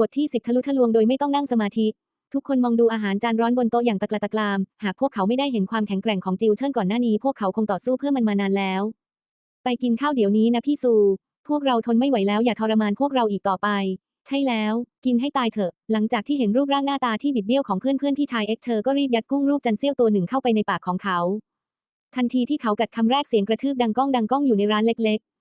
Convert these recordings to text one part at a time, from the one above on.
บทที่สิบทะลุทะลวงโดยไม่ต้องนั่งสมาธิ ทุกคนมองดูอาหารจานร้อนบนโต๊ะอย่างตะกละตะกราม หากพวกเขาไม่ได้เห็นความแข็งแกร่งของจิวเชิญก่อนหน้านี้พวกเขาคงต่อสู้เพื่อมันมานานแล้ว ไปกินข้าวเดี๋ยวนี้นะพี่ซู พวกเราทนไม่ไหวแล้วอย่าทรมานพวกเราอีกต่อไป ใช่แล้ว กินให้ตายเถอะ หลังจากที่เห็นรูปร่างหน้าตาที่บิดเบี้ยวของเพื่อนเพื่อนๆพี่ชายเอ็กเธอก็รีบยัดกุ้งรูปจันเซี่ยวตัวหนึ่งเข้าไปในปากของเขา ทันทีที่เขากัดคำแรกเสียงกระทืบดังก้องดังก้องอยู่ในร้านเล็ก ๆ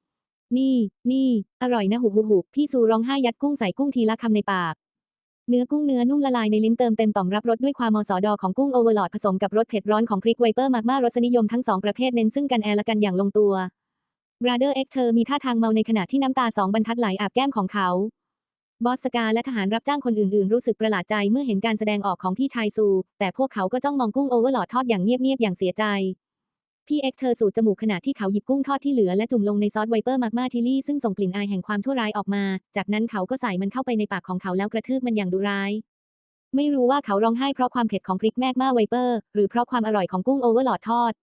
นี่ นี่ อร่อยนะหูหูหูพี่ซูร้องไห้ยัดกุ้งใส่กุ้งทีละคำในปาก เนื้อกุ้งเนื้อนุ่มละลายในลิ้นเติมเต็มต่อมรับรสด้วยความมอสอดอของกุ้งโอเวอร์ลอดผสมกับรสเผ็ดร้อนของพริกไวเปอร์มากมารสนิยมทั้งสองประเภทเน้นซึ่งกันแอร์และกันอย่างลงตัวบราเดอร์เอ็กเธอมีท่าทางเมาในขณะที่น้ำตาสองบรรทัดไหลอาบแก้มของเขา บอสสกาและทหารรับจ้างคนอื่นๆ รู้สึกประหลาดใจเมื่อเห็นการแสดงออกของพี่ชายซู แต่พวกเขาก็จ้องมองกุ้งโอเวอร์ลอดทอดอย่างเงียบๆอย่างเสียใจ พี่เอ็กเธอสูดจมูกขณะที่เขาหยิบกุ้งทอดที่เหลือและจุ่มลงในซอสไวเปอร์มากมาทิลี่ซึ่งส่งกลิ่นอายแห่งความชั่วร้ายออกมา จากนั้นเขาก็ใส่มันเข้าไปในปากของเขาแล้วกระทืบมันอย่างดุร้าย ไม่รู้ว่าเขาร้องไห้เพราะความเผ็ดของพริกแมกมาไวเปอร์ หรือเพราะความอร่อยของกุ้งโอเวอร์หลอดทอด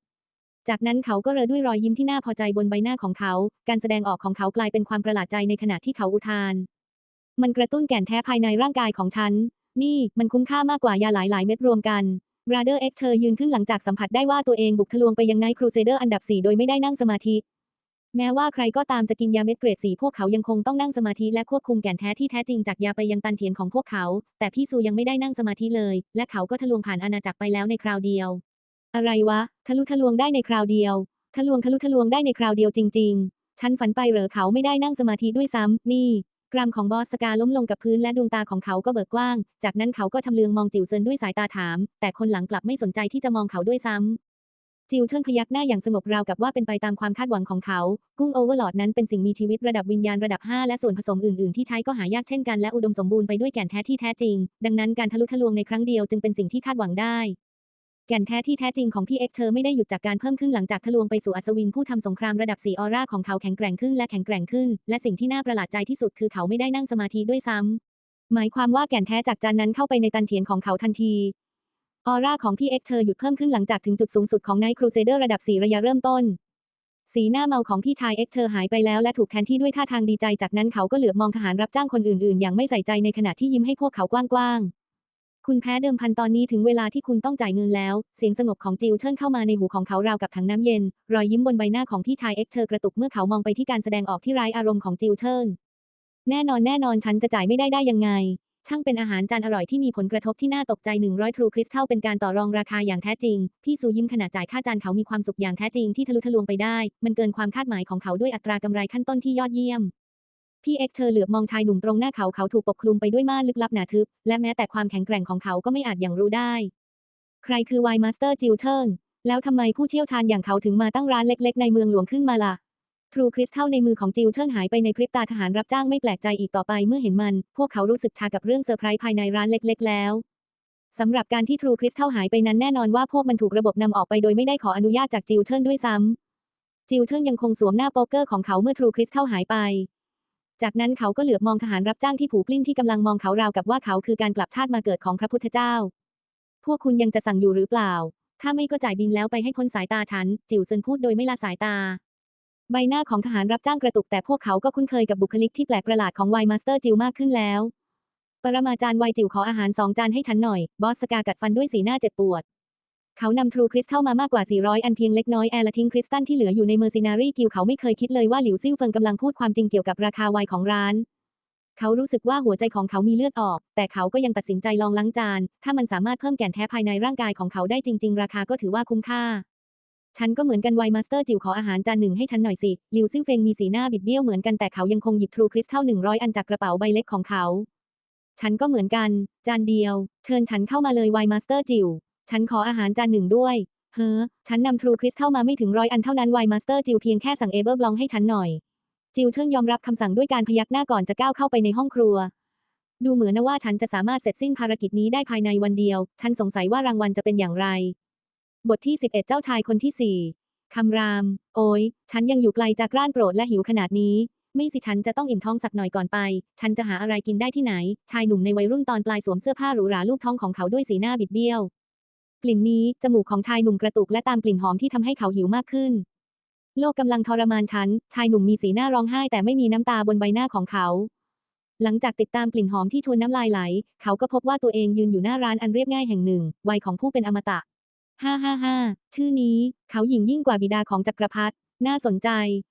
จากนั้นเขาก็เรอด้วยรอยยิ้มที่น่าพอใจบนใบหน้าของเขา การแสดงออกของเขากลายเป็นความประหลาดใจในขณะที่เขาอุทาน มันกระตุ้นแก่นแท้ภายในร่างกายของฉัน นี่ มันคุ้มค่ามากกว่ายาหลายๆ เม็ดรวมกัน บราเดอร์เอ็กเธอยืนขึ้นหลังจากสัมผัสได้ว่าตัวเองบุกทะลวงไปยังไนท์ครูเซเดอร์อันดับ 4 โดยไม่ได้นั่งสมาธิ แม้ว่าใครก็ตามจะกินยาเม็ดเกรดสีพวกเขายังคงต้องนั่งสมาธิและควบคุมแก่นแท้ที่แท้จริงจากยาไปยังตันเทียนของพวกเขา แต่พี่ซูยังไม่ได้นั่งสมาธิเลย และเขาก็ทะลวงผ่านอาณาจักรไปแล้วในคราวเดียว อะไรวะ ทะลุทะลวงได้ในคราวเดียว ทะลวงทะลุทะลวงได้ในคราวเดียวจริง ๆ ฉันฝันไปเหรอเขาไม่ได้นั่งสมาธิด้วยซ้ำนี่ กรามของบอสสกาล้มลงกับพื้นและดวงตาของเขาก็เบิกกว้าง จากนั้นเขาก็ชำเลืองมองจิวเซินด้วยสายตาถาม แต่คนหลังกลับไม่สนใจที่จะมองเขาด้วยซ้ำ จิวเชิงพยักหน้าอย่างสงบราวกับว่าเป็นไปตามความคาดหวังของเขา กุ้งโอเวอร์ลอดนั้นเป็นสิ่งมีชีวิตระดับวิญญาณระดับ 5 และส่วนผสมอื่น ๆ ที่ใช้ก็หายากเช่นกันและอุดมสมบูรณ์ไปด้วยแก่นแท้ที่แท้จริง ดังนั้นการทะลุทะลวงในครั้งเดียวจึงเป็นสิ่งที่คาดหวังได้ แก่นแท้ที่แท้จริงของพี่เอ็กเธอไม่ได้หยุดจากการเพิ่มขึ้นหลังจากทะลวงไปสู่อัศวินผู้ทำสงครามระดับ4ออร่าของเขาแข็งแกร่งขึ้นและแข็งแกร่งขึ้น และสิ่งที่น่าประหลาดใจที่สุดคือเขาไม่ได้นั่งสมาธิด้วยซ้ำหมายความว่าแก่นแท้จากจานนั้นเข้าไปในตันเทียนของเขาทันทีออร่าของพี่เอ็กเธอหยุดเพิ่มขึ้นหลังจากถึงจุดสูงสุดของไนท์ครูเซเดอร์ระดับ4ระยะเริ่มต้น สีหน้าเมาของพี่ชายเอ็กเธอหายไปแล้วและถูกแทนที่ด้วยท่าทางดีใจจากนั้นเขาก็เหลือบมองทหารรับจ้างคนอื่นๆ อย่างไม่ใส่ใจในขณะที่ยิ้มให้พวกเขากว้างๆ คุณแพ้เดิมพันตอนนี้ถึงเวลาที่คุณต้องจ่ายเงินแล้ว เสียงสงบของจิวเชิญเข้ามาในหูของเขาราวกับถังน้ำเย็น รอยยิ้มบนใบหน้าของพี่ชายเอ็กเธอกระตุกเมื่อเขามองไปที่การแสดงออกที่ไร้อารมณ์ของจิวเชิญแน่นอนแน่นอนฉันจะจ่ายไม่ได้ได้ยังไง ช่างเป็นอาหารจานอร่อยที่มีผลกระทบที่น่าตกใจ 100 ทรูคริสตัลเป็นการต่อรองราคาอย่างแท้จริง พี่ซูยิ้มขณะจ่ายค่าจานเขามีความสุขอย่างแท้จริงที่ทะลุทะลวงไปได้ มันเกินความคาดหมายของเขาด้วยอัตรากำไรขั้นต้นที่ยอดเยี่ยม พี่เอ็กเธอเหลือบมองชายหนุ่มตรงหน้าเขาเขาถูกปกคลุมไปด้วยม่านลึกลับหนาทึบ และแม้แต่ความแข็งแกร่งของเขาก็ไม่อาจอย่างรู้ได้ ใครคือไวมาสเตอร์จิวเชิญแล้วทำไมผู้เชี่ยวชาญอย่างเขาถึงมาตั้งร้านเล็ก ๆ ในเมืองหลวงขึ้นมาล่ะทรูคริสตัลในมือของจิวเชิญหายไปในพริบตาทหารรับจ้างไม่แปลกใจอีกต่อไปเมื่อเห็นมัน พวกเขารู้สึกชากับเรื่องเซอร์ไพรส์ภายในร้านเล็ก ๆ แล้วสำหรับการที่ทรูคริสตัลหายไปนั้นแน่นอนว่าพวกมันถูกระบบนำออกไปโดยไม่ได้ขออนุญาตจากจิวเชิญด้วยซ้ำจิวเชิญยังคงสวมหน้าโป๊กเกอร์ของเขาเมื่อทรูคริสตัลหายไป จากนั้นเขาก็เหลือบมองทหารรับจ้างที่ผูกลิ้นที่กำลังมองเขาราวกับว่าเขาคือการกลับชาติมาเกิดของพระพุทธเจ้า พวกคุณยังจะสั่งอยู่หรือเปล่า ถ้าไม่ก็จ่ายบินแล้วไปให้พ้นสายตาฉัน จิวเซินพูดโดยไม่ละสายตา ใบหน้าของทหารรับจ้างกระตุกแต่พวกเขาก็คุ้นเคยกับบุคลิกที่แปลกประหลาดของไวมาสเตอร์จิวมากขึ้นแล้ว ปรมาจารย์ไวจิวขออาหารสองจานให้ฉันหน่อย บอสสกากัดฟันด้วยสีหน้าเจ็บปวด เขานำทรูคริสตัลมามากกว่า 400 อันเพียงเล็กน้อยแอร์ละทิ้งคริสตัลที่เหลืออยู่ในเมอร์ซินารีกิวเขาไม่เคยคิดเลยว่าหลิวซิ่วเฟิงกำลังพูดความจริงเกี่ยวกับราคาไวน์ของร้าน เขารู้สึกว่าหัวใจของเขามีเลือดออก แต่เขาก็ยังตัดสินใจลองล้างจาน ถ้ามันสามารถเพิ่มแก่นแท้ภายในร่างกายของเขาได้จริง ๆ ราคาก็ถือว่าคุ้มค่า ฉันก็เหมือนกันไวมาสเตอร์จิวขออาหารจานหนึ่งให้ฉันหน่อยสิหลิวซิ่วเฟิงมีสีหน้าบิดเบี้ยวเหมือนกันแต่เขายังคงหยิบทรูคริสตัลหนึ่งร้อยอันจากกระเป๋าใบเล็กของเขา ฉันก็เหมือนกัน จานเดียว เชิญฉันเข้ามาเลยไวมาสเตอร์จิว ฉันขออาหารจานหนึ่งด้วย เฮ้อ ฉันนำทรูคริสตัลมาไม่ถึงร้อยอันเท่านั้นไวมาสเตอร์จิวเพียงแค่สั่งเอเบอร์บลองให้ฉันหน่อย จิวเชิงยอมรับคำสั่งด้วยการพยักหน้าก่อนจะก้าวเข้าไปในห้องครัว ดูเหมือนนะว่าฉันจะสามารถเสร็จสิ้นภารกิจนี้ได้ภายในวันเดียว ฉันสงสัยว่ารางวัลจะเป็นอย่างไร บทที่ 11 เจ้าชายคนที่4คำราม โอ้ยฉันยังอยู่ไกลจากร้านโปรดและหิวขนาดนี้ ไม่สิฉันจะต้องอิ่มท้องสักหน่อยก่อนไป ฉันจะหาอะไรกินได้ที่ไหน ชายหนุ่มในวัยรุ่นตอนปลายสวมเสื้อผ้าหรูหราลูกท้องของเขาด้วยสีหน้าบิดเบี้ยว กลิ่นนี้จมูกของชายหนุ่มกระตุกและตามกลิ่นหอมที่ทำให้เขาหิวมากขึ้น โลกกำลังทรมานฉัน ชายหนุ่มมีสีหน้าร้องไห้แต่ไม่มีน้ำตาบนใบหน้าของเขา หลังจากติดตามกลิ่นหอมที่ชวนน้ำลายไหล เขาก็พบว่าตัวเองยืนอยู่หน้าร้านอันเรียบง่ายแห่งหนึ่ง วัยของผู้เป็นอมตะ ฮ่าฮ่าฮ่าชื่อนี้ เขาหยิ่งยิ่งกว่าบิดาของจักรพรรดิ น่าสนใจ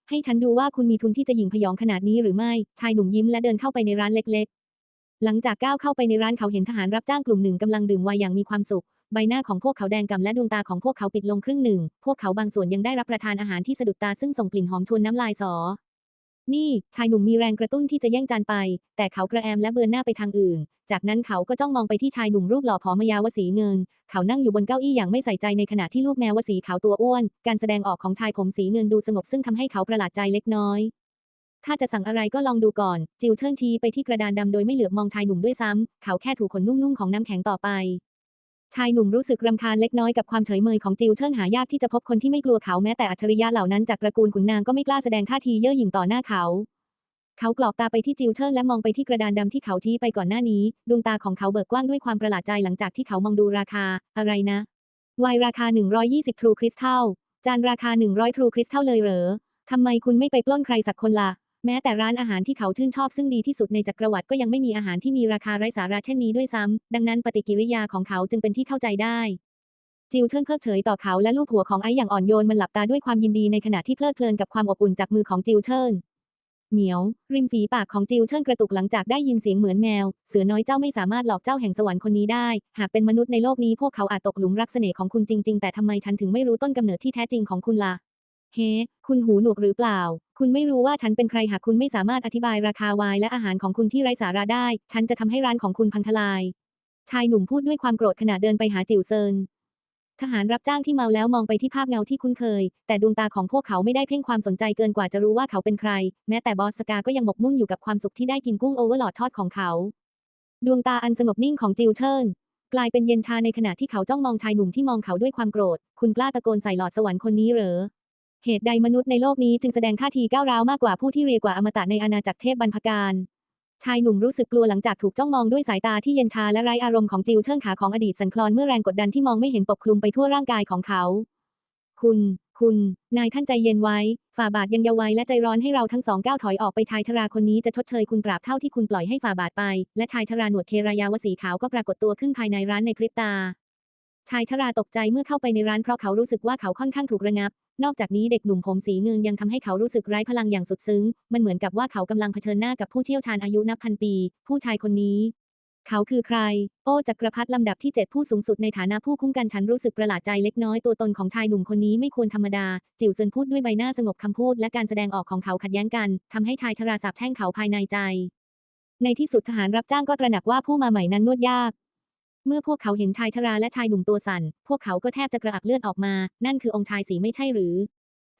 ให้ฉันดูว่าคุณมีทุนที่จะหยิ่งพยองขนาดนี้หรือไม่ ชายหนุ่มยิ้มและเดินเข้าไปในร้านเล็ก ๆ หลังจากก้าวเข้าไปในร้านเขาเห็นทหารรับจ้างกลุ่มหนึ่งกำลังดื่มไวน์อย่างมีความสุข ใบหน้าของพวกเขาแดงกำและดวงตาของพวกเขาปิดลงครึ่งหนึ่ง พวกเขาบางส่วนยังได้รับประทานอาหารที่สะดุดตาซึ่งส่งกลิ่นหอมชวนน้ำลายสอ นี่ ชายหนุ่มมีแรงกระตุ้นที่จะแย่งจานไป แต่เขากระแอมและเบือนหน้าไปทางอื่น จากนั้นเขาก็จ้องมองไปที่ชายหนุ่มรูปหล่อผอมยาวสีเงิน เขานั่งอยู่บนเก้าอี้อย่างไม่ใส่ใจในขณะที่ลูกแมวสีขาวตัวอ้วน การแสดงออกของชายผมสีเงินดูสงบซึ่งทำให้เขาประหลาดใจเล็กน้อยถ้าจะสั่งอะไรก็ลองดูก่อน จิวเชิญชี้ไปที่กระดานดำโดยไม่เหลือบมองชายหนุ่มด้วยซ้ำ เขาแค่ถูขนนุ่มๆของน้ำแข็งต่อไป ชายหนุ่มรู้สึกรำคาญเล็กน้อยกับความเฉยเมยของจิวเชิญหายากที่จะพบคนที่ไม่กลัวเขาแม้แต่อัจฉริยะเหล่านั้นจากตระกูลขุนนางก็ไม่กล้าแสดงท่าทีเย่อหยิ่งต่อหน้าเขา เขากรอกตาไปที่จิวเชิญและมองไปที่กระดานดำที่เขาชี้ไปก่อนหน้านี้ ดวงตาของเขาเบิกกว้างด้วยความประหลาดใจหลังจากที่เขามองดูราคา อะไรนะวน์ราคา 120 ทรูคริสตัลจานราคา 100 ทรูคริสตัลเลยเหรอทำไมคุณไม่ไปปล้นใครสักคนล่ะ แม้แต่ร้านอาหารที่เขาชื่นชอบซึ่งดีที่สุดในจักรวรรดิก็ยังไม่มีอาหารที่มีราคาไร้สาระเช่นนี้ด้วยซ้ำดังนั้นปฏิกิริยาของเขาจึงเป็นที่เข้าใจได้ จิวเชิญเพิกเฉยต่อเขาและลูกหัวของไอซ์อย่างอ่อนโยนมันหลับตาด้วยความยินดีในขณะที่เพลิดเพลินกับความอบอุ่นจากมือของจิวเชิญเหมียว ริมฝีปากของจิวเชิญกระตุกหลังจากได้ยินเสียงเหมือนแมว เสือน้อยเจ้าไม่สามารถหลอกเจ้าแห่งสวรรค์คนนี้ได้ หากเป็นมนุษย์ในโลกนี้พวกเขาอาจตกหลุมรักเสน่ห์ของคุณจริง ๆ แต่ทำไมฉันถึงไม่รู้ต้นกำเนิดที่แท้จริงของคุณล่ะ เฮ้ คุณหูหนวกหรือเปล่า คุณไม่รู้ว่าฉันเป็นใครหากคุณไม่สามารถอธิบายราคาไวน์และอาหารของคุณที่ไร้สาระได้ ฉันจะทำให้ร้านของคุณพังทลาย ชายหนุ่มพูดด้วยความโกรธขณะเดินไปหาจิวเซิน ทหารรับจ้างที่เมาแล้วมองไปที่ภาพเงาที่คุ้นเคย แต่ดวงตาของพวกเขาไม่ได้เพ่งความสนใจเกินกว่าจะรู้ว่าเขาเป็นใคร แม้แต่บอสสกาก็ยังหมกมุ่นอยู่กับความสุขที่ได้กินกุ้งโอเวอร์หลอดทอดของเขา ดวงตาอันสงบนิ่งของจิวเชิญกลายเป็นเย็นชาในขณะที่เขาจ้องมองชายหนุ่มที่มองเขาด้วยความโกรธ คุณกล้าตะโกนใส่หลอดสวรรค์คนนี้เหรอ เหตุใดมนุษย์ในโลกนี้จึงแสดงท่าทีก้าวร้าวมากกว่าผู้ที่เรียกว่าอมตะในอาณาจักรเทพบรรพการชายหนุ่มรู้สึกกลัวหลังจากถูกจ้องมองด้วยสายตาที่เย็นชาและไร้อารมณ์ของจิวเชิญขาของอดีตสันคลอนเมื่อแรงกดดันที่มองไม่เห็นปกคลุมไปทั่วร่างกายของเขา คุณ คุณ นายท่านใจเย็นไว้ ฝ่าบาทยังเยาว์วัยและใจร้อนให้เราทั้งสองก้าวถอยออกไปชายชราคนนี้จะชดเชยคุณตราบเท่าที่คุณปล่อยให้ฝ่าบาทไป และชายชราหนวดเครายาวสีขาวก็ปรากฏตัวขึ้นภายในร้านในพริบตา ชายชราตกใจเมื่อเข้าไปในร้านเพราะเขารู้สึกว่าเขาค่อนข้างถูกระงับ นอกจากนี้เด็กหนุ่มผมสีเงินยังทำให้เขารู้สึกไร้พลังอย่างสุดซึ้ง มันเหมือนกับว่าเขากำลังเผชิญหน้ากับผู้เชี่ยวชาญอายุนับพันปี ผู้ชายคนนี้ เขาคือใคร โอ้จักรพรรดิลำดับที่เจ็ดผู้สูงสุดในฐานะผู้คุ้มกันฉันรู้สึกประหลาดใจเล็กน้อยตัวตนของชายหนุ่มคนนี้ไม่ควรธรรมดา จิ๋วเซินพูดด้วยใบหน้าสงบคำพูดและการแสดงออกของเขาขัดแย้งกันทำให้ชายชราสาบแช่งเขาภายในใจ ในที่สุดทหารรับจ้างก็ตระหนักว่าผู้มาใหม่นั้นนวดยาก เมื่อพวกเขาเห็นชายชราและชายหนุ่มตัวสั่น พวกเขาก็แทบจะกระอักเลือดออกมา นั่นคือองค์ชายสีไม่ใช่หรือ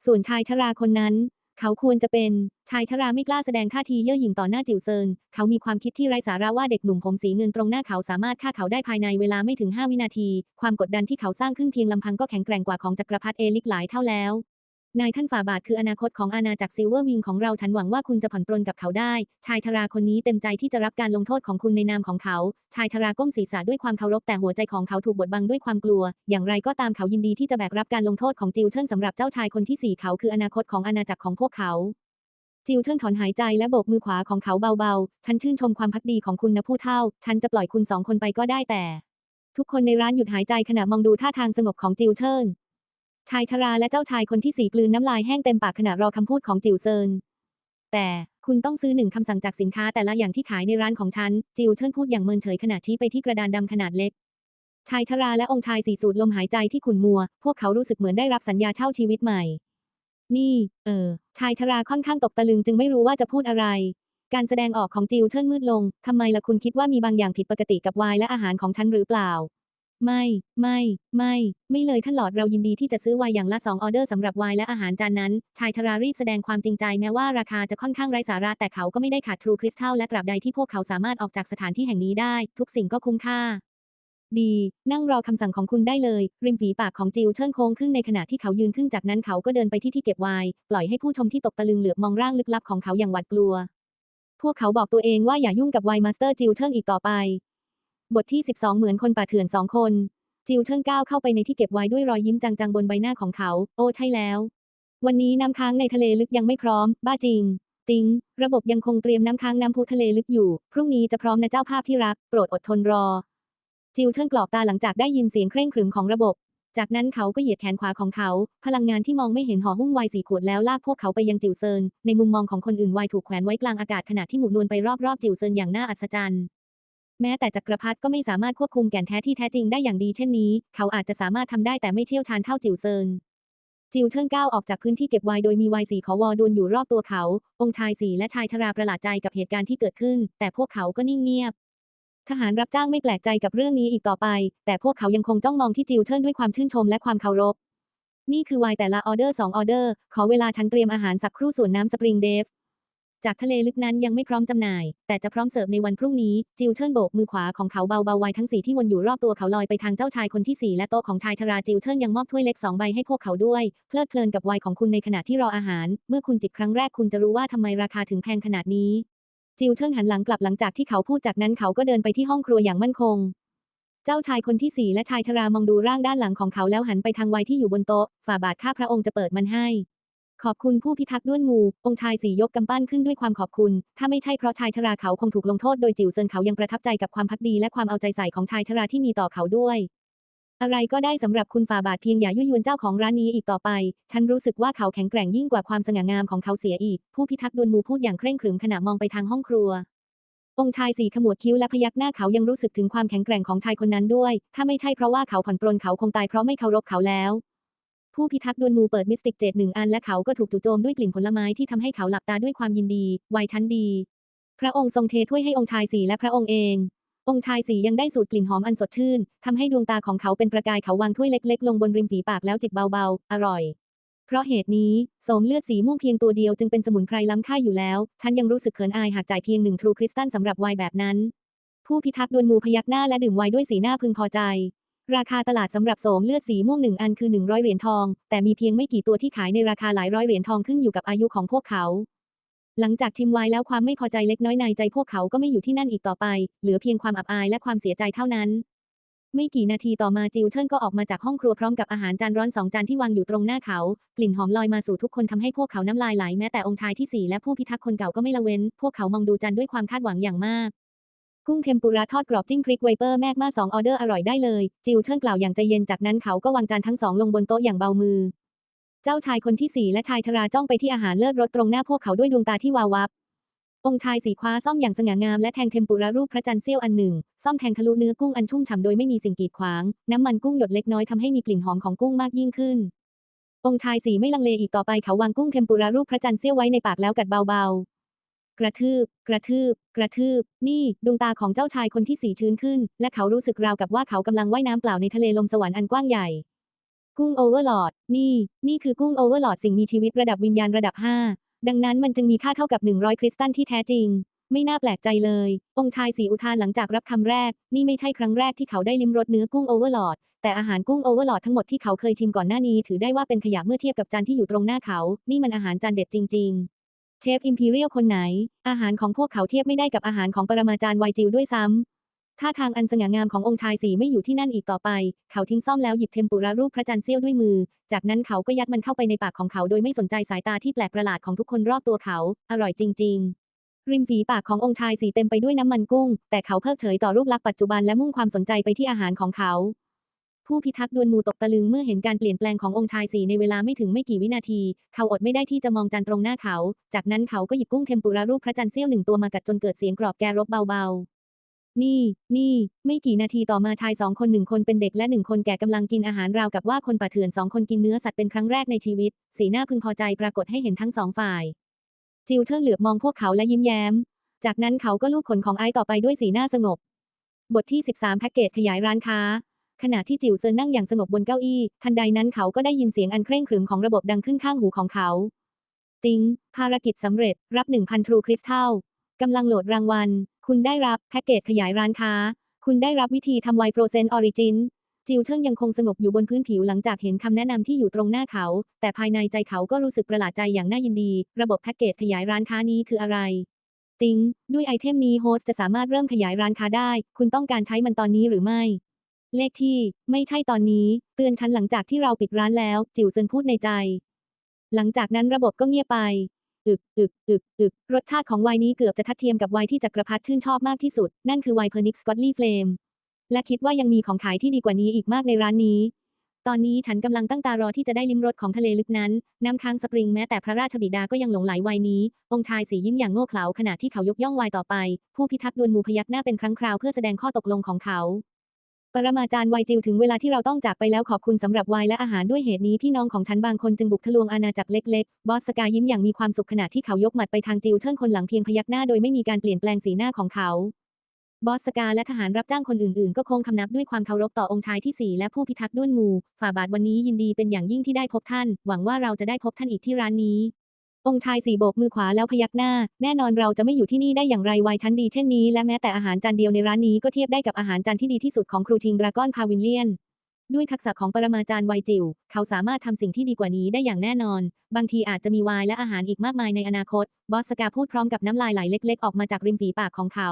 ส่วนชายชราคนนั้น เขาควรจะเป็น ชายชราไม่กล้าแสดงท่าทีเย่อหยิ่งต่อหน้าจิวเซิน เขามีความคิดที่ไร้สาระว่าเด็กหนุ่มผมสีเงินตรงหน้าเขาสามารถฆ่าเขาได้ภายในเวลาไม่ถึง 5 วินาที ความกดดันที่เขาสร้างขึ้นเพียงลำพังก็แข็งแกร่งกว่าของจักรพรรดิเอลิกหลายเท่าแล้ว นายท่านฝ่าบาทคืออนาคตของอาณาจักรซิลเวอร์วิงของเราฉันหวังว่าคุณจะผ่อนปรนกับเขาได้ ชายชราคนนี้เต็มใจที่จะรับการลงโทษของคุณในนามของเขา ชายชราก้มศีรษะด้วยความเคารพแต่หัวใจของเขาถูกบดบังด้วยความกลัว อย่างไรก็ตามเขายินดีที่จะแบกรับการลงโทษของจิวเชิญสำหรับเจ้าชายคนที่สี่เขาคืออนาคตของอาณาจักรของพวกเขาจิวเชิญถอนหายใจและโบกมือขวาของเขาเบาๆ ฉันชื่นชมความพักดีของคุณนะผู้เฒ่า ฉันจะปล่อยคุณสองคนไปก็ได้แต่ ทุกคนในร้านหยุดหายใจขณะมองดูท่าทางสงบของจิวเชิญ ชายชราและเจ้าชายคนที่สี่กลืนน้ำลายแห้งเต็มปากขณะรอคำพูดของจิวเซิน แต่คุณต้องซื้อหนึ่งคำสั่งจากสินค้าแต่ละอย่างที่ขายในร้านของฉัน จิวเชิญพูดอย่างเมินเฉยขณะชี้ไปที่กระดานดำขนาดเล็ก ชายชราและองค์ชายสี่สูดลมหายใจที่ขุ่นมัว พวกเขารู้สึกเหมือนได้รับสัญญาเช่าชีวิตใหม่ นี่ เออ ชายชราค่อนข้างตกตะลึงจึงไม่รู้ว่าจะพูดอะไร การแสดงออกของจิวเชิญมืดลงทำไมล่ะคุณคิดว่ามีบางอย่างผิดปกติกับไวน์และอาหารของฉันหรือเปล่า ไม่ ไม่ ไม่ ไม่เลยท่านหลอดเรายินดีที่จะซื้อไวน์อย่างละสองออเดอร์สำหรับไวน์และอาหารจานนั้น ชายชรารีบแสดงความจริงใจแม้ว่าราคาจะค่อนข้างไร้สาระแต่เขาก็ไม่ได้ขาดทรูคริสตัลและตราบใดที่พวกเขาสามารถออกจากสถานที่แห่งนี้ได้ ทุกสิ่งก็คุ้มค่าดี นั่งรอคำสั่งของคุณได้เลย ริมฝีปากของจิวเชิญโค้งขึ้นในขณะที่เขายืนขึ้นจากนั้นเขาก็เดินไปที่ที่เก็บไวน์ปล่อยให้ผู้ชมที่ตกตะลึงเหลือบมองร่างลึกลับของเขาอย่างหวาดกลัว พวกเขาบอกตัวเองว่าอย่ายุ่งกับไวน์มาสเตอร์จิวเชิญอีกต่อไป บทที่ 12 เหมือนคนป่าเถื่อนสองคน จิวเชิงก้าวเข้าไปในที่เก็บไว้ด้วยรอยยิ้มจางๆบนใบหน้าของเขา โอ้ใช่แล้ว วันนี้น้ำค้างในทะเลลึกยังไม่พร้อม บ้าจริง ติง ระบบยังคงเตรียมน้ำค้างน้ำพุทะเลลึกอยู่ พรุ่งนี้จะพร้อมนะเจ้าภาพที่รัก โปรดอดทนรอ จิวเชิญกรอกตาหลังจากได้ยินเสียงเคร่งขรึมของระบบ จากนั้นเขาก็เหยียดแขนขวาของเขา พลังงานที่มองไม่เห็นห่อหุ้มไวน์สี่ขวดแล้วลากพวกเขาไปยังจิวเซิน ในมุมมองของคนอื่นไวน์ถูกแขวนไว้กลางอากาศขณะที่หมุนวนไปรอบๆจิวเซินอย่างน่าอัศจรรย์ แม้แต่จักรพรรดิก็ไม่สามารถควบคุมแก่นแท้ที่แท้จริงได้อย่างดีเช่นนี้ เขาอาจจะสามารถทำได้แต่ไม่เชี่ยวชาญเท่าจิวเซินจิวเชิงก้าวออกจากพื้นที่เก็บไวน์โดยมีไวน์สีขอวอดวนอยู่รอบตัวเขา องค์ชายสีและชายชราประหลาดใจกับเหตุการณ์ที่เกิดขึ้น แต่พวกเขาก็นิ่งเงียบ ทหารรับจ้างไม่แปลกใจกับเรื่องนี้อีกต่อไป แต่พวกเขายังคงจ้องมองที่จิวเชิญด้วยความชื่นชมและความเคารพ นี่คือไวน์แต่ละออเดอร์สองออเดอร์ ขอเวลาฉันเตรียมอาหารสักครู่ส่วนน้ำสปริงเดฟ จากทะเลลึกนั้นยังไม่พร้อมจำหน่าย แต่จะพร้อมเสิร์ฟในวันพรุ่งนี้ จิวเชิญโบกมือขวาของเขาเบาๆไวทั้งสี่ที่วนอยู่รอบตัวเขาลอยไปทางเจ้าชายคนที่สี่และโต๊ะของชายชราจิวเชิญยังมอบถ้วยเล็กสองใบให้พวกเขาด้วย เพลิดเพลินกับไวของคุณในขณะที่รออาหาร เมื่อคุณจิบครั้งแรกคุณจะรู้ว่าทำไมราคาถึงแพงขนาดนี้ จิวเชิญหันหลังกลับหลังจากที่เขาพูดจากนั้นเขาก็เดินไปที่ห้องครัวอย่างมั่นคงเจ้าชายคนที่สี่และชายชรามองดูร่างด้านหลังของเขาแล้วหันไปทางไวที่อยู่บนโต๊ะ ฝ่าบาทข้าพระองค์จะเปิดมันให้ ขอบคุณผู้พิทักษ์ด้วนงู องค์ชายสี่ยกกำปั้นขึ้นด้วยความขอบคุณ ถ้าไม่ใช่เพราะชายชราเขาคงถูกลงโทษโดยจิ๋วเซินเขายังประทับใจกับความพักดีและความเอาใจใส่ของชายชราที่มีต่อเขาด้วย อะไรก็ได้สำหรับคุณฝ่าบาทเพียงอย่ายั่วยวนเจ้าของร้านนี้อีกต่อไป ฉันรู้สึกว่าเขาแข็งแกร่งยิ่งกว่าความสง่างามของเขาเสียอีก ผู้พิทักษ์ดวนมูพูดอย่างเคร่งขรึมขณะมองไปทางห้องครัวองค์ชายสีขมวดคิ้วและพยักหน้าเขายังรู้สึกถึงความแข็งแกร่งของชายคนนั้นด้วย ถ้าไม่ใช่เพราะว่าเขาผ่อนปรนเขาคงตายเพราะไม่เคารพเขาแล้ว ผู้พิทักษ์ดวนมูเปิดมิสติกเจ็ดหนึ่งอันและเขาก็ถูกจู่โจมด้วยกลิ่นผลไม้ที่ทำให้เขาหลับตาด้วยความยินดีวัยชั้นดี พระองค์ทรงเทถ้วยให้องค์ชายสีและพระองค์เอง องค์ชายสียังได้สูดกลิ่นหอมอันสดชื่นทำให้ดวงตาของเขาเป็นประกายเขาวางถ้วยเล็กๆ ลงบนริมฝีปากแล้วจิบเบาๆ อร่อย เพราะเหตุนี้โสมเลือดสีม่วงเพียงตัวเดียวจึงเป็นสมุนไพรล้ำค่าอยู่แล้ว ฉันยังรู้สึกเขินอายหากจ่ายเพียงหนึ่งทรูคริสตัลสำหรับไวน์แบบนั้น ผู้พิทักษ์ดวนมูพยักหน้าและดื่มไวน์ด้วยสีหน้าพึงพอใจ ราคาตลาดสำหรับโสมเลือดสีม่วงหนึ่งอันคือ 100 เหรียญทอง แต่มีเพียงไม่กี่ตัวที่ขายในราคาหลายร้อยเหรียญทองขึ้นอยู่กับอายุของพวกเขา หลังจากชิมไวน์แล้วความไม่พอใจเล็กน้อยในใจพวกเขาก็ไม่อยู่ที่นั่นอีกต่อไป เหลือเพียงความอับอายและความเสียใจเท่านั้น ไม่กี่นาทีต่อมาจิวเชิญก็ออกมาจากห้องครัวพร้อมกับอาหารจานร้อนสองจานที่วางอยู่ตรงหน้าเขา กลิ่นหอมลอยมาสู่ทุกคนทำให้พวกเขาน้ำลายไหลแม้แต่องค์ชายที่สี่และผู้พิทักษ์คนเก่าก็ไม่ละเว้น พวกเขามองดูจานด้วยความคาดหวังอย่างมาก กุ้งเทมปุระทอดกรอบจิ้มพริกไวเปอร์แมกมาสองออเดอร์อร่อยได้เลย จิวเชิญกล่าวอย่างใจเย็นจากนั้นเขาก็วางจานทั้งสองลงบนโต๊ะอย่างเบามือ เจ้าชายคนที่สี่และชายชราจ้องไปที่อาหารเลิศรสตรงหน้าพวกเขาด้วยดวงตาที่วาววับ องค์ชายสีคว้าซ่อมอย่างสง่างามและแทงเทมปุระรูปพระจันทร์เสี้ยวอันหนึ่ง ซ่อมแทงทะลุเนื้อกุ้งอันชุ่มฉ่ำโดยไม่มีสิ่งกีดขวาง น้ำมันกุ้งหยดเล็กน้อยทำให้มีกลิ่นหอมของกุ้งมากยิ่งขึ้น องค์ชายสีไม่ลังเลอีกต่อไปเขาวางกุ้งเทมปุระรูปพระจันทร์เสี้ยวไว้ในปากแล้วกัดเบาๆ กระทืบ กระทืบ กระทืบ นี่ดวงตาของเจ้าชายคนที่สีชื้นขึ้น และเขารู้สึกราวกับว่าเขากำลังว่ายน้ำเปล่าในทะเลลมสวรรค์อันกว้างใหญ่ กุ้งโอเวอร์ลอด นี่ นี่คือกุ้งโอเวอร์ลอดสิ่งมีชีวิตระดับวิญญาณระดับ 5 ดังนั้นมันจึงมีค่าเท่ากับ 100 คริสตัลที่แท้จริง ไม่น่าแปลกใจเลย องค์ชายสีอุทานหลังจากรับคำแรก นี่ไม่ใช่ครั้งแรกที่เขาได้ลิ้มรสเนื้อกุ้งโอเวอร์ลอดแต่อาหารกุ้งโอเวอร์ลอดทั้งหมดที่เขาเคยชิมก่อนหน้านี้ถือได้ว่าเป็นขยะเมื่อเทียบกับจานที่อยู่ตรงหน้าเขา นี่มันอาหารจานเด็ดจริง ๆ เชฟอิมพีเรียลคนไหน อาหารของพวกเขาเทียบไม่ได้กับอาหารของปรมาจารย์ไวจิวด้วยซ้ำท่าทางอันสง่างามขององค์ชายสีไม่อยู่ที่นั่นอีกต่อไป เขาทิ้งซ่อมแล้วหยิบเทมปุระรูปพระจันทร์เสี้ยวด้วยมือ จากนั้นเขาก็ยัดมันเข้าไปในปากของเขาโดยไม่สนใจสายตาที่แปลกประหลาดของทุกคนรอบตัวเขา อร่อยจริง ๆริมฝีปากขององค์ชายสีเต็มไปด้วยน้ำมันกุ้ง แต่เขาเพิกเฉยต่อรูปลักษณ์ปัจจุบันและมุ่งความสนใจไปที่อาหารของเขา ผู้พิทักษ์ดวนมูตกตะลึงเมื่อเห็นการเปลี่ยนแปลงขององค์ชายสีในเวลาไม่ถึงไม่กี่วินาที เขาอดไม่ได้ที่จะมองจานตรงหน้าเขา จากนั้นเขาก็หยิบกุ้งเทมปุระรูปพระจันทร์เสี้ยวหนึ่งตัวมากัดจนเกิดเสียงกรอบแกรบเบาๆ นี่ นี่ ไม่กี่นาทีต่อมาชายสองคนหนึ่งคนเป็นเด็กและหนึ่งคนแก่กำลังกินอาหารราวกับว่าคนป่าเถื่อนสองคนกินเนื้อสัตว์เป็นครั้งแรกในชีวิต สีหน้าพึงพอใจปรากฏให้เห็นทั้งสองฝ่าย จิวเทิร์เหลือบมองพวกเขาและยิ้มแย้ม จากนั้นเขาก็ลูบขนของไอต่อไปด้วยสีหน้าสงบบทที่ 13 แพ็กเกจขยายร้านค้า ขณะที่จิวเซินนั่งอย่างสงบบนเก้าอี้ ทันใดนั้นเขาก็ได้ยินเสียงอันเคร่งขรึมของระบบดังขึ้นข้างหูของเขา ติง ภารกิจสำเร็จ รับ 1,000 ทรูคริสตัลกำลังโหลดรางวัล คุณได้รับแพ็กเกจขยายร้านค้า คุณได้รับวิธีทำไวโปรเซนต์ออริจินจิวเทิงยังคงสงบอยู่บนพื้นผิวหลังจากเห็นคำแนะนำที่อยู่ตรงหน้าเขา แต่ภายในใจเขาก็รู้สึกประหลาดใจอย่างน่ายินดี ระบบแพ็กเกจขยายร้านค้านี้คืออะไร ติง ด้วยไอเทมนี้โฮสจะสามารถเริ่มขยายร้านค้าได้ คุณต้องการใช้มันตอนนี้หรือไม่ เลขที่ ไม่ใช่ตอนนี้ เตือนฉันหลังจากที่เราปิดร้านแล้ว จิวเซินพูดในใจ หลังจากนั้นระบบก็เงียบไปอึกอึกอึกอึกรสชาติของไวน์นี้เกือบจะทัดเทียมกับไวน์ที่จักรพรรดิชื่นชอบมากที่สุด นั่นคือไวน์เพอร์นิกสกอตลีเฟลมและคิดว่ายังมีของขายที่ดีกว่านี้อีกมากในร้านนี้ ตอนนี้ฉันกำลังตั้งตารอที่จะได้ลิ้มรสของทะเลลึกนั้น น้ำค้างสปริงแม้แต่พระราชบิดาก็ยังหลงไหลไวน์นี้ องค์ชายสียิ้มอย่างโง่เขลาขณะที่เขายกย่องไวน์ต่อไป ผู้พิทักษ์ดวลมูพยักหน้าเป็นครั้งคราวเพื่อแสดงข้อตกลงของเขา ปรมาจารย์ไวจิวถึงเวลาที่เราต้องจากไปแล้วขอบคุณสำหรับไวน์และอาหารด้วยเหตุนี้พี่น้องของฉันบางคนจึงบุกทะลวงอาณาจักรเล็กๆ บอสสกายิ้มอย่างมีความสุขขณะที่เขายกหมัดไปทางจิวเชิญคนหลังเพียงพยักหน้าโดยไม่มีการเปลี่ยนแปลงสีหน้าของเขา บอสสกาและทหารรับจ้างคนอื่นๆ ก็คงคำนับด้วยความเคารพต่อองค์ชายที่สี่และผู้พิทักษ์ด้วนงูฝ่าบาทวันนี้ยินดีเป็นอย่างยิ่งที่ได้พบท่าน หวังว่าเราจะได้พบท่านอีกที่ร้านนี้ องค์ชายสี่โบกมือขวาแล้วพยักหน้า แน่นอนเราจะไม่อยู่ที่นี่ได้อย่างไรวัยชั้นดีเช่นนี้และแม้แต่อาหารจานเดียวในร้านนี้ก็เทียบได้กับอาหารจานที่ดีที่สุดของครูทิงดราก้อนพาวินเลียน ด้วยทักษะของปรมาจารย์วัยจิ๋วเขาสามารถทำสิ่งที่ดีกว่านี้ได้อย่างแน่นอน บางทีอาจจะมีวน์และอาหารอีกมากมายในอนาคต บอสสกาพูดพร้อมกับน้ำลายไหลเล็ก ๆ ออกมาจากริมฝีปากของเขา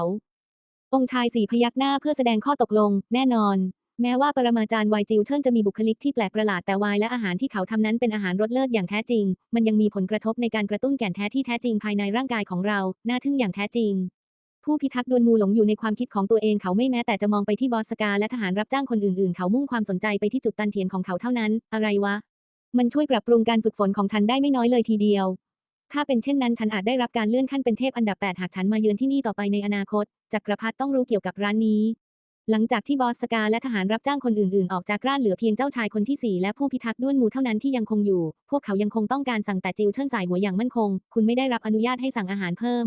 องค์ชายสี่พยักหน้าเพื่อแสดงข้อตกลง แน่นอน แม้ว่าปรมาจารย์ไวจิวเทิร์นจะมีบุคลิกที่แปลกประหลาดแต่วน์และอาหารที่เขาทำนั้นเป็นอาหารรสเลิศอย่างแท้จริง มันยังมีผลกระทบในการกระตุ้นแก่นแท้ที่แท้จริงภายในร่างกายของเรา น่าทึ่งอย่างแท้จริง ผู้พิทักษ์ดวลมูหลงอยู่ในความคิดของตัวเองเขาไม่แม้แต่จะมองไปที่บอสกาและทหารรับจ้างคนอื่นๆ เขามุ่งความสนใจไปที่จุดตันเถียนของเขาเท่านั้น อะไรวะ มันช่วยปรับปรุงการฝึกฝนของฉันได้ไม่น้อยเลยทีเดียว ถ้าเป็นเช่นนั้นฉันอาจได้รับการเลื่อนขั้นเป็นเทพอันดับ8หากฉันมาเยือนที่นี่ต่อไปในอนาคตจักรพรรดิต้องรู้เกี่ยวกับร้านนี้ หลังจากที่บอสสกาและทหารรับจ้างคนอื่นๆ ออกจากร้านเหลือเพียงเจ้าชายคนที่ 4 และผู้พิทักษ์ด้วนมูเท่านั้นที่ยังคงอยู่ พวกเขายังคงต้องการสั่งแต่จิวเชิญสายหัวอย่างมั่นคง คุณไม่ได้รับอนุญาตให้สั่งอาหารเพิ่ม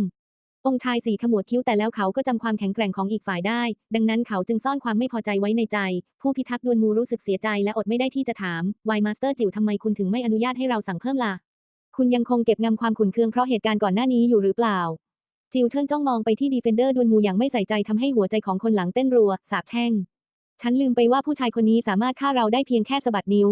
องค์ชายสี่ขมวดคิ้วแต่แล้วเขาก็จำความแข็งแกร่งของอีกฝ่ายได้ ดังนั้นเขาจึงซ่อนความไม่พอใจไว้ในใจ ผู้พิทักษ์ดวลมูรู้สึกเสียใจและอดไม่ได้ที่จะถามไวมาสเตอร์จิวทำไมคุณถึงไม่อนุญาตให้เราสั่งเพิ่มล่ะคุณยังคงเก็บงำความขุ่นเคืองเพราะเหตุการณ์ก่อนหน้านี้อยู่หรือเปล่า จิวเทิร์นจ้องมองไปที่ดีเฟนเดอร์ดวลมูอย่างไม่ใส่ใจทำให้หัวใจของคนหลังเต้นรัว สาบแช่ง ฉันลืมไปว่าผู้ชายคนนี้สามารถฆ่าเราได้เพียงแค่สะบัดนิ้ว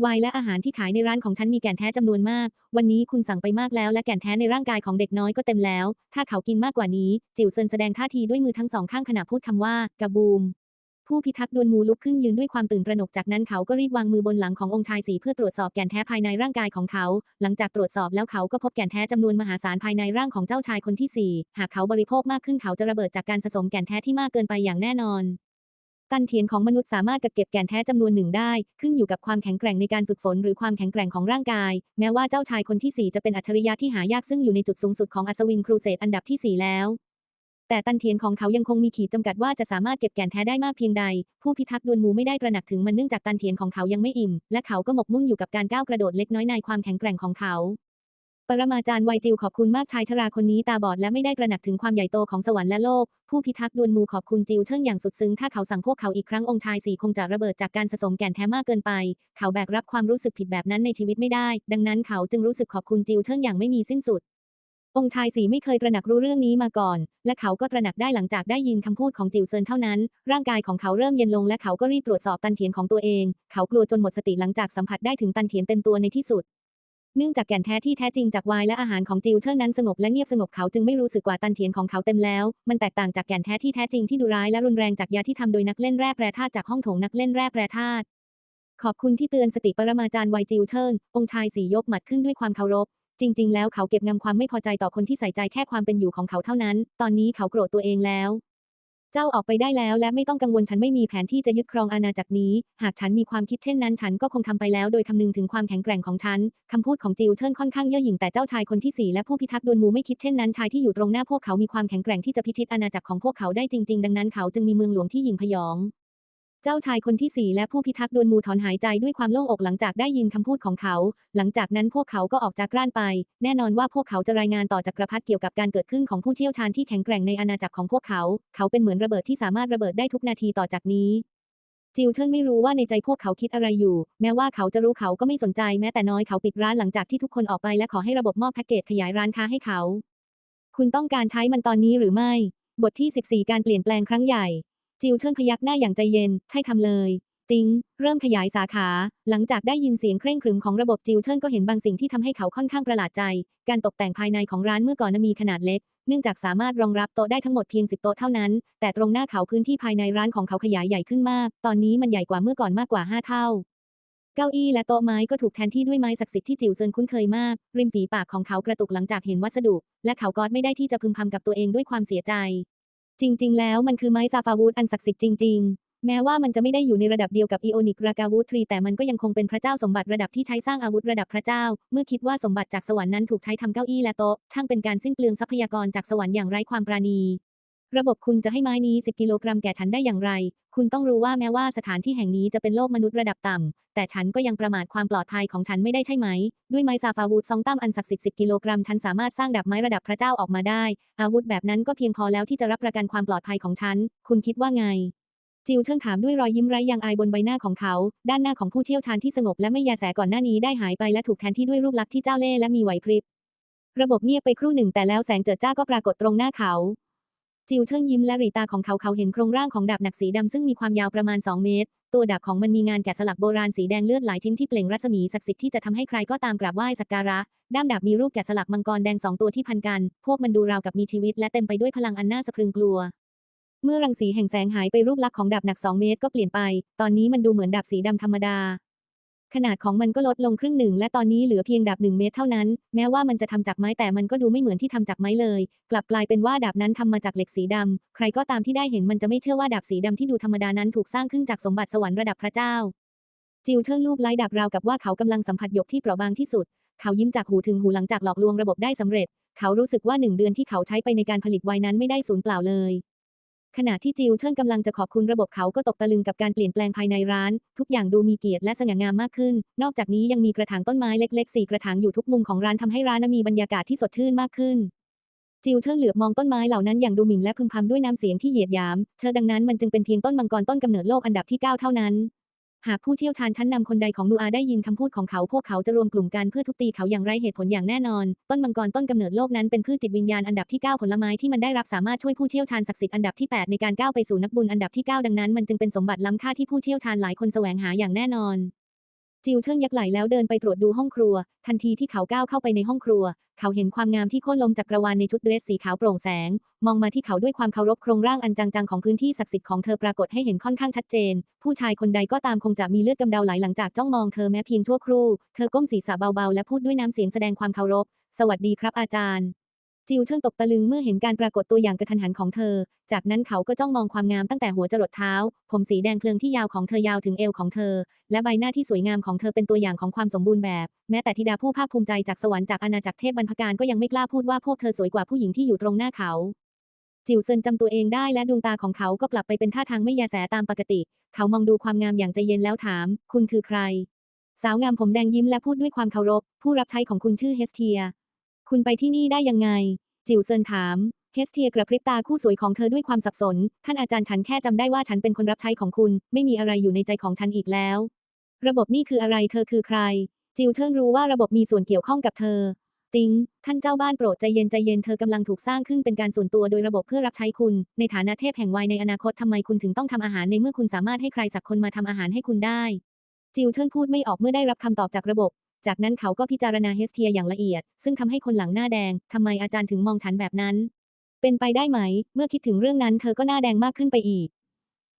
ไวน์และอาหารที่ขายในร้านของฉันมีแก่นแท้จำนวนมาก วันนี้คุณสั่งไปมากแล้วและแก่นแท้ในร่างกายของเด็กน้อยก็เต็มแล้ว ถ้าเขากินมากกว่านี้ จิวเซินแสดงท่าทีด้วยมือทั้งสองข้างขณะพูดคำว่ากระบูม ผู้พิทักษ์ดวลมูลุกขึ้นยืนด้วยความตื่นตระหนกจากนั้นเขาก็รีบวางมือบนหลังขององค์ชายสีเพื่อตรวจสอบแก่นแท้ภายในร่างกายของเขา หลังจากตรวจสอบแล้วเขาก็พบแก่นแท้จำนวนมหาศาลภายในร่างของเจ้าชายคนที่สี่หากเขาบริโภคมากขึ้นเขาจะระเบิดจากการสะสมแก่นแท้ที่มากเกินไปอย่างแน่นอนตันเทียนของมนุษย์สามารถกักเก็บแก่นแท้จำนวนหนึ่งได้ ขึ้นอยู่กับความแข็งแกร่งในการฝึกฝนหรือความแข็งแกร่งของร่างกาย แม้ว่าเจ้าชายคนที่ 4 จะเป็นอัจฉริยะที่หายากซึ่งอยู่ในจุดสูงสุดของอัศวินครูเสดอันดับที่ 4 แล้ว แต่ตันเทียนของเขายังคงมีขีดจำกัดว่าจะสามารถเก็บแก่นแท้ได้มากเพียงใด ผู้พิทักษ์ดวลมูไม่ได้ตระหนักถึงมันเนื่องจากตันเทียนของเขายังไม่อิ่ม และเขาก็หมกมุ่นอยู่กับการก้าวกระโดดเล็กน้อยในความแข็งแกร่งของเขาปรมาจารย์ไวจิวขอบคุณมากชายชราคนนี้ตาบอดและไม่ได้ตระหนักถึงความใหญ่โตของสวรรค์และโลก ผู้พิทักษ์ดวลมูขอบคุณจิวเชิงอย่างสุดซึ้งถ้าเขาสั่งพวกเขาอีกครั้งองค์ชายสี่คงจะระเบิดจากการสะสมแก่นแท้มากเกินไป เขาแบกรับความรู้สึกผิดแบบนั้นในชีวิตไม่ได้ ดังนั้นเขาจึงรู้สึกขอบคุณจิวเชิงอย่างไม่มีสิ้นสุด องค์ชายสีไม่เคยตระหนักรู้เรื่องนี้มาก่อน และเขาก็ตระหนักได้หลังจากได้ยินคำพูดของจิวเซินเท่านั้น ร่างกายของเขาเริ่มเย็นลงและเขาก็รีบตรวจสอบตันเทียนของตัวเอง เขากลัวจนหมดสติหลังจากสัมผัสได้ถึงตันเทียนเต็มตัวในที่สุด เนื่องจากแก่นแท้ที่แท้จริงจากวน์และอาหารของจิวเทิร์นนั้นสงบและเงียบสงบเขาจึงไม่รู้สึกว่าตันเทียนของเขาเต็มแล้ว มันแตกต่างจากแก่นแท้ที่แท้จริงที่ดุร้ายและรุนแรงจากยาที่ทำโดยนักเล่นแร่แปรธาตุจากห้องโถงนักเล่นแร่แปรธาตุขอบคุณที่เตือนสติปรมาจารย์ไวจิวเทิร์นองค์ชายสียกหมัดขึ้นด้วยความเคารพ จริง ๆ แล้วเขาเก็บงำความไม่พอใจต่อคนที่ใส่ใจแค่ความเป็นอยู่ของเขาเท่านั้น ตอนนี้เขาโกรธตัวเองแล้ว เจ้าออกไปได้แล้วและไม่ต้องกังวลฉันไม่มีแผนที่จะยึดครองอาณาจักรนี้ หากฉันมีความคิดเช่นนั้น ฉันก็คงทำไปแล้วโดยคำนึงถึงความแข็งแกร่งของฉันคำพูดของจิวเชิญค่อนข้างเย่อหยิ่งแต่เจ้าชายคนที่สี่และผู้พิทักษ์ดวลมูไม่คิดเช่นนั้นชายที่อยู่ตรงหน้าพวกเขามีความแข็งแกร่งที่จะพิชิตอาณาจักรของพวกเขาได้จริง ๆ ดังนั้นเขาจึงมีเมืองหลวงที่หยิ่งพยอง เจ้าชายคนที่สี่และผู้พิทักษ์ดวลมูถอนหายใจด้วยความโล่งอกหลังจากได้ยินคำพูดของเขา หลังจากนั้นพวกเขาก็ออกจากร้านไป แน่นอนว่าพวกเขาจะรายงานต่อจักรพรรดิเกี่ยวกับการเกิดขึ้นของผู้เชี่ยวชาญที่แข็งแกร่งในอาณาจักรของพวกเขา เขาเป็นเหมือนระเบิดที่สามารถระเบิดได้ทุกนาทีต่อจากนี้จิวเทิร์นไม่รู้ว่าในใจพวกเขาคิดอะไรอยู่ แม้ว่าเขาจะรู้เขาก็ไม่สนใจแม้แต่น้อยเขาปิดร้านหลังจากที่ทุกคนออกไปและขอให้ระบบมอบแพ็กเกจขยายร้านค้าให้เขา คุณต้องการใช้มันตอนนี้หรือไม่ บทที่ 14 การเปลี่ยนแปลงครั้งใหญ่ จิวเทิร์นพยักหน้าอย่างใจเย็น ใช่ทำเลย ติงเริ่มขยายสาขา หลังจากได้ยินเสียงเคร่งครึมของระบบจิวเทิร์นก็เห็นบางสิ่งที่ทำให้เขาค่อนข้างประหลาดใจ การตกแต่งภายในของร้านเมื่อก่อนมีขนาดเล็ก เนื่องจากสามารถรองรับโต๊ะได้ทั้งหมดเพียง 10 โต๊ะเท่านั้น แต่ตรงหน้าเขาพื้นที่ภายในร้านของเขาขยายใหญ่ขึ้นมาก ตอนนี้มันใหญ่กว่าเมื่อก่อนมากกว่า 5 เท่าเก้าอี้และโต๊ะไม้ก็ถูกแทนที่ด้วยไม้ศักดิ์สิทธิ์ที่จิวเซินคุ้นเคยมาก ริมฝีปากของเขากระตุกหลังจากเห็นวัสดุ และเขากอดไม่ได้ที่จะพึมพำกับตัวเองด้วยความเสียใจ จริง ๆ แล้วมันคือไม้ซาฟาวูดอันศักดิ์สิทธิ์จริง ๆ แม้ว่ามันจะไม่ได้อยู่ในระดับเดียวกับอีโอนิกรากาวูดทรีแต่มันก็ยังคงเป็นพระเจ้าสมบัติระดับที่ใช้สร้างอาวุธระดับพระเจ้า เมื่อคิดว่าสมบัติจากสวรรค์นั้นถูกใช้ทำเก้าอี้และโต๊ะช่างเป็นการสิ้นเปลืองทรัพยากรจากสวรรค์อย่างไร้ความปราณี ระบบคุณจะให้ไม้นี้ 10 กิโลกรัมแก่ฉันได้อย่างไร คุณต้องรู้ว่าแม้ว่าสถานที่แห่งนี้จะเป็นโลกมนุษย์ระดับต่ำ แต่ฉันก็ยังประมาทความปลอดภัยของฉันไม่ได้ใช่ไหม ด้วยไม้ซาฟาวูดซองตั้มอันศักดิ์สิทธิ์ 10 กิโลกรัม ฉันสามารถสร้างดาบไม้ระดับพระเจ้าออกมาได้ อาวุธแบบนั้นก็เพียงพอแล้วที่จะรับประกันความปลอดภัยของฉัน คุณคิดว่าไง จิวเชิงถามด้วยรอยยิ้มไร้ยางอายบนใบหน้าของเขา ด้านหน้าของผู้เชี่ยวชาญที่สงบและไม่ยาแสก่อนหน้านี้ได้หายไปและถูกแทนที่ด้วยรูปลักษณ์ที่เจ้าเล่ห์และมีไหวพริบ ระบบเงียบไปครู่หนึ่งแต่แล้วแสงเจิดจ้าก็ปรากฏตรงหน้าเขา จิวเชิงยิ้มและหรีตาของเขาเขาเห็นโครงร่างของดาบหนักสีดำซึ่งมีความยาวประมาณ 2 เมตร ตัวดาบของมันมีงานแกะสลักโบราณสีแดงเลือดหลายชิ้นที่เปล่งรัศมีศักดิ์สิทธิ์ที่จะทำให้ใครก็ตามกราบไหว้สักการะ ด้ามดาบมีรูปแกะสลักมังกรแดงสองตัวที่พันกัน พวกมันดูราวกับมีชีวิตและเต็มไปด้วยพลังอันน่าสะพรึงกลัว เมื่อรังสีแห่งแสงหายไปรูปลักษณ์ของดาบหนัก 2 เมตรก็เปลี่ยนไป ตอนนี้มันดูเหมือนดาบสีดำธรรมดา ขนาดของมันก็ลดลงครึ่งหนึ่งและตอนนี้เหลือเพียงดาบหนึ่งเมตรเท่านั้น แม้ว่ามันจะทำจากไม้แต่มันก็ดูไม่เหมือนที่ทำจากไม้เลย กลับกลายเป็นว่าดาบนั้นทำมาจากเหล็กสีดำใครก็ตามที่ได้เห็นมันจะไม่เชื่อว่าดาบสีดำที่ดูธรรมดานั้นถูกสร้างขึ้นจากสมบัติสวรรค์ระดับพระเจ้า จิวเทิงรูปไล้ดาบราวกับว่าเขากำลังสัมผัสหยกที่เปราะบางที่สุด เขายิ้มจากหูถึงหูหลังจากหลอกลวงระบบได้สำเร็จ เขารู้สึกว่าหนึ่งเดือนที่เขาใช้ไปในการผลิตไวน์นั้นไม่ได้สูญเปล่าเลย ขณะที่จิวเชิญกำลังจะขอบคุณระบบเขาก็ตกตะลึงกับการเปลี่ยนแปลงภายในร้าน ทุกอย่างดูมีเกียรติและสง่างามมากขึ้น นอกจากนี้ยังมีกระถางต้นไม้เล็กๆสี่กระถางอยู่ทุกมุมของร้านทำให้ร้านมีบรรยากาศที่สดชื่นมากขึ้น จิวเชิญเหลือบมองต้นไม้เหล่านั้นอย่างดูหมิ่นและพึมพำด้วยน้ำเสียงที่เหยียดหยาม เธอดังนั้นมันจึงเป็นเพียงต้นมังกรต้นกำเนิดโลกอันดับที่ 9 เท่านั้น หากผู้เชี่ยวชาญชั้นนำคนใดของนูอาได้ยินคำพูดของเขาพวกเขาจะรวมกลุ่มกันเพื่อทุบตีเขาอย่างไรเหตุผลอย่างแน่นอน ต้นมังกรต้นกำเนิดโลกนั้นเป็นพืชจิตวิญญาณอันดับที่ 9 ผลไม้ที่มันได้รับสามารถช่วยผู้เชี่ยวชาญศักดิ์สิทธิ์อันดับที่ 8 ในการก้าวไปสู่นักบุญอันดับที่ 9 ดังนั้นมันจึงเป็นสมบัติล้ำค่าที่ผู้เชี่ยวชาญหลายคนแสวงหาอย่างแน่นอน จิวเชิงยักไหลแล้วเดินไปตรวจดูห้องครัว ทันทีที่เขาก้าวเข้าไปในห้องครัว เขาเห็นความงามที่โค่นลมจากกรวานในชุดเดรสสีขาวโปร่งแสง มองมาที่เขาด้วยความเคารพโครงร่างอันจังๆของพื้นที่ศักดิ์สิทธิ์ของเธอปรากฏให้เห็นค่อนข้างชัดเจน ผู้ชายคนใดก็ตามคงจะมีเลือดกำเดาไหลหลังจากจ้องมองเธอแม้เพียงชั่วครู่ เธอก้มศีรษะเบาๆและพูดด้วยน้ำเสียงแสดงความเคารพ สวัสดีครับอาจารย์ จิวเชิงตกตะลึงเมื่อเห็นการปรากฏตัวอย่างกระทันหันของเธอ จากนั้นเขาก็จ้องมองความงามตั้งแต่หัวจรดเท้า ผมสีแดงเพลิงที่ยาวของเธอยาวถึงเอวของเธอ และใบหน้าที่สวยงามของเธอเป็นตัวอย่างของความสมบูรณ์แบบ แม้แต่ธิดาผู้ภาคภูมิใจจากสวรรค์จากอาณาจักรเทพบรรพการก็ยังไม่กล้าพูดว่าพวกเธอสวยกว่าผู้หญิงที่อยู่ตรงหน้าเขาจิวเซินจำตัวเองได้และดวงตาของเขาก็กลับไปเป็นท่าทางไม่ยาแสตามปกติ เขามองดูความงามอย่างใจเย็นแล้วถาม คุณคือใคร สาวงามผมแดงยิ้มและพูดด้วยความเคารพ ผู้รับใช้ของคุณชื่อเฮสเทีย คุณไปที่นี่ได้ยังไง จิวเซินถาม เฮสเทียกระพริบตาคู่สวยของเธอด้วยความสับสน ท่านอาจารย์ฉันแค่จำได้ว่าฉันเป็นคนรับใช้ของคุณ ไม่มีอะไรอยู่ในใจของฉันอีกแล้ว ระบบนี่คืออะไรเธอคือใคร จิวเทิงรู้ว่าระบบมีส่วนเกี่ยวข้องกับเธอ ติง ท่านเจ้าบ้านโปรดใจเย็นใจเย็นเธอกำลังถูกสร้างขึ้นเป็นการส่วนตัวโดยระบบเพื่อรับใช้คุณ ในฐานะเทพแห่งวัยในอนาคตทำไมคุณถึงต้องทำอาหารในเมื่อคุณสามารถให้ใครสักคนมาทำอาหารให้คุณได้จิวเทิงพูดไม่ออกเมื่อได้รับคำตอบจากระบบ จากนั้นเขาก็พิจารณาเฮสเทียอย่างละเอียด ซึ่งทำให้คนหลังหน้าแดงทำไมอาจารย์ถึงมองฉันแบบนั้น เป็นไปได้ไหม เมื่อคิดถึงเรื่องนั้นเธอก็หน้าแดงมากขึ้นไปอีก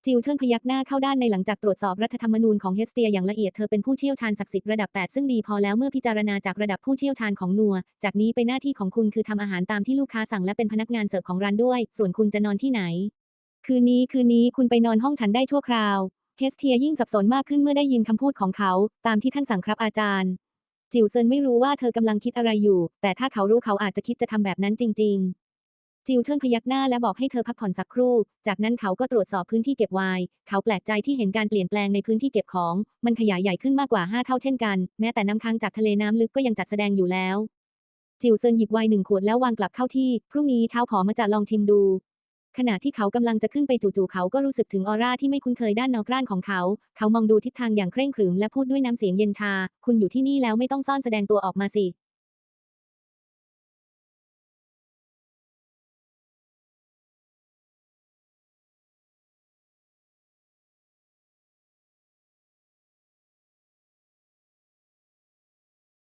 จิวเชิญพยักหน้าเข้าด้านในหลังจากตรวจสอบรัฐธรรมนูญของเฮสเตียอย่างละเอียดเธอเป็นผู้เชี่ยวชาญศักดิ์สิทธิ์ระดับ 8 ซึ่งดีพอแล้วเมื่อพิจารณาจากระดับผู้เชี่ยวชาญของนัว จากนี้ไปหน้าที่ของคุณคือทำอาหารตามที่ลูกค้าสั่งและเป็นพนักงานเสิร์ฟของร้านด้วย ส่วนคุณจะนอนที่ไหน คืนนี้คืนนี้คุณไปนอนห้องฉันได้ชั่วคราวเฮสเทียยิ่งสับสนมากขึ้นเมื่อได้ยินคำพูดของเขา ตามที่ท่านสั่งครับอาจารย์ จิวเซินไม่รู้ว่าเธอกำลังคิดอะไรอยู่ แต่ถ้าเขารู้เขาอาจจะคิดจะทำแบบนั้นจริง ๆ จิวเทินพยักหน้าและบอกให้เธอพักผ่อนสักครู่ จากนั้นเขาก็ตรวจสอบพื้นที่เก็บไวน์เขาแปลกใจที่เห็นการเปลี่ยนแปลงในพื้นที่เก็บของ มันขยายใหญ่ขึ้นมากกว่า 5 เท่าเช่นกัน แม้แต่น้ำค้างจากทะเลน้ำลึกก็ยังจัดแสดงอยู่แล้ว จิวเซินหยิบไวน์หนึ่งขวดแล้ววางกลับเข้าที่ พรุ่งนี้เช้าผอมาจะลองชิมดู ขณะที่เขากำลังจะขึ้นไปจู่ๆเขาก็รู้สึกถึงออร่าที่ไม่คุ้นเคยด้านนอกร่านของเขา เขามองดูทิศทางอย่างเคร่งขรึมและพูดด้วยน้ำเสียงเย็นชา คุณอยู่ที่นี่แล้วไม่ต้องซ่อนแสดงตัวออกมาสิ